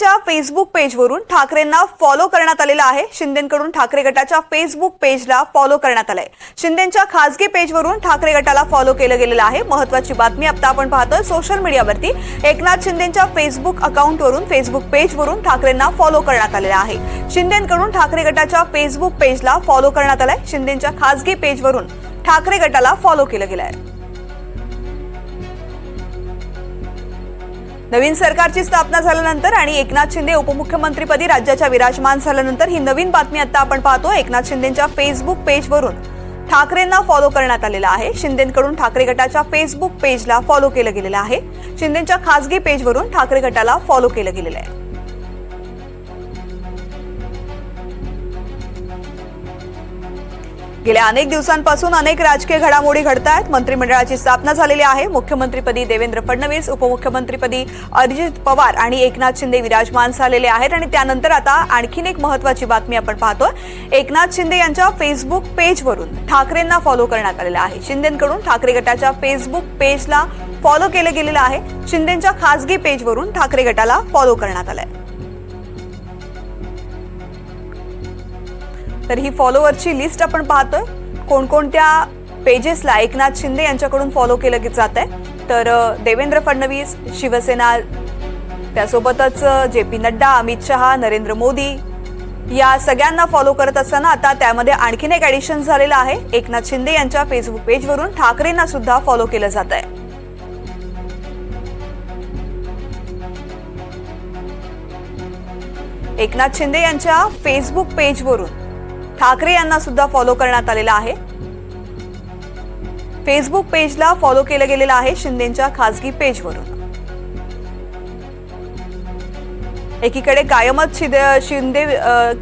शिंदेंच्या Facebook पेजवरून ठाकरेंना follow करण्यात आलेला आहे. शिंदेकडून ठाकरे गटाच्या फेसबुक पेजला फॉलो करण्यात आलंय. शिंदेच्या खासगी पेजवरून ठाकरे गटाला फॉलो केलं गेलेलं आहे. महत्वाची बातमी आता आपण पाहतोय सोशल मीडियावरती एकनाथ शिंदेच्या फेसबुक अकाउंटवरून फेसबुक पेजवरून ठाकरेंना फॉलो करण्यात आलेला आहे. शिंदेकडून ठाकरे गटाच्या फेसबुक पेजला फॉलो करण्यात आलाय. शिंदेच्या खासगी पेजवरून ठाकरे गटाला फॉलो केलं गेलं आहे नवीन सरकारची स्थापना झाल्यानंतर आणि एकनाथ शिंदे उपमुख्यमंत्रीपदी राज्याच्या विराजमान झाल्यानंतर ही नवीन बातमी आता आपण पाहतो एकनाथ शिंदेच्या फेसबुक पेजवरून ठाकरेंना फॉलो करण्यात आलेला आहे. शिंदेकडून ठाकरे गटाच्या फेसबुक पेजला फॉलो केलं गेलेलं आहे. शिंदेच्या खासगी पेजवरून ठाकरे गटाला फॉलो केलं गेलेलं आहे. गेल्या अनेक दिवसांपासून अनेक राजकीय घडामोडी घडत आहेत मंत्रिमंडळाची स्थापना झालेली आहे. मुख्यमंत्रीपदी देवेंद्र फडणवीस उपमुख्यमंत्रीपदी अजित पवार आणि एकनाथ शिंदे विराजमान झालेले आहेत. आणि त्यानंतर आता आणखीन एक महत्वाची बातमी आपण पाहतोय. एकनाथ शिंदे यांच्या फेसबुक पेजवरून ठाकरेंना फॉलो करण्यात आलेलं आहे. शिंदेकडून ठाकरे गटाच्या फेसबुक पेजला फॉलो केलं गेलेलं आहे. शिंदेच्या खासगी पेजवरून ठाकरे गटाला फॉलो करण्यात आलं आहे तर ही फॉलोअरची लिस्ट आपण पाहतोय. कोणकोणत्या पेजेसला एकनाथ शिंदे यांच्याकडून फॉलो केलं जात आहे तर देवेंद्र फडणवीस शिवसेना त्यासोबतच जे पी नड्डा अमित शहा नरेंद्र मोदी या सगळ्यांना फॉलो करत असताना आता त्यामध्ये आणखीन एक ॲडिशन झालेलं आहे. एकनाथ शिंदे यांच्या फेसबुक पेजवरून ठाकरेंना सुद्धा फॉलो केलं जात आहे एकनाथ शिंदे यांच्या फेसबुक पेजवरून ठाकरे यांना सुद्धा फॉलो करण्यात आलेला आहे. फेसबुक पेजला फॉलो केलं गेलेलं आहे शिंदेच्या खासगी पेजवरून एकीकडे कायमच शिंदे शिंदे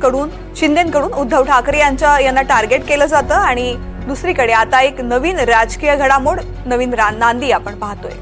कडून शिंदेकडून उद्धव ठाकरे यांच्या यांना टार्गेट केलं जातं आणि दुसरीकडे आता एक नवीन राजकीय घडामोड नवीन नांदी आपण पाहतोय.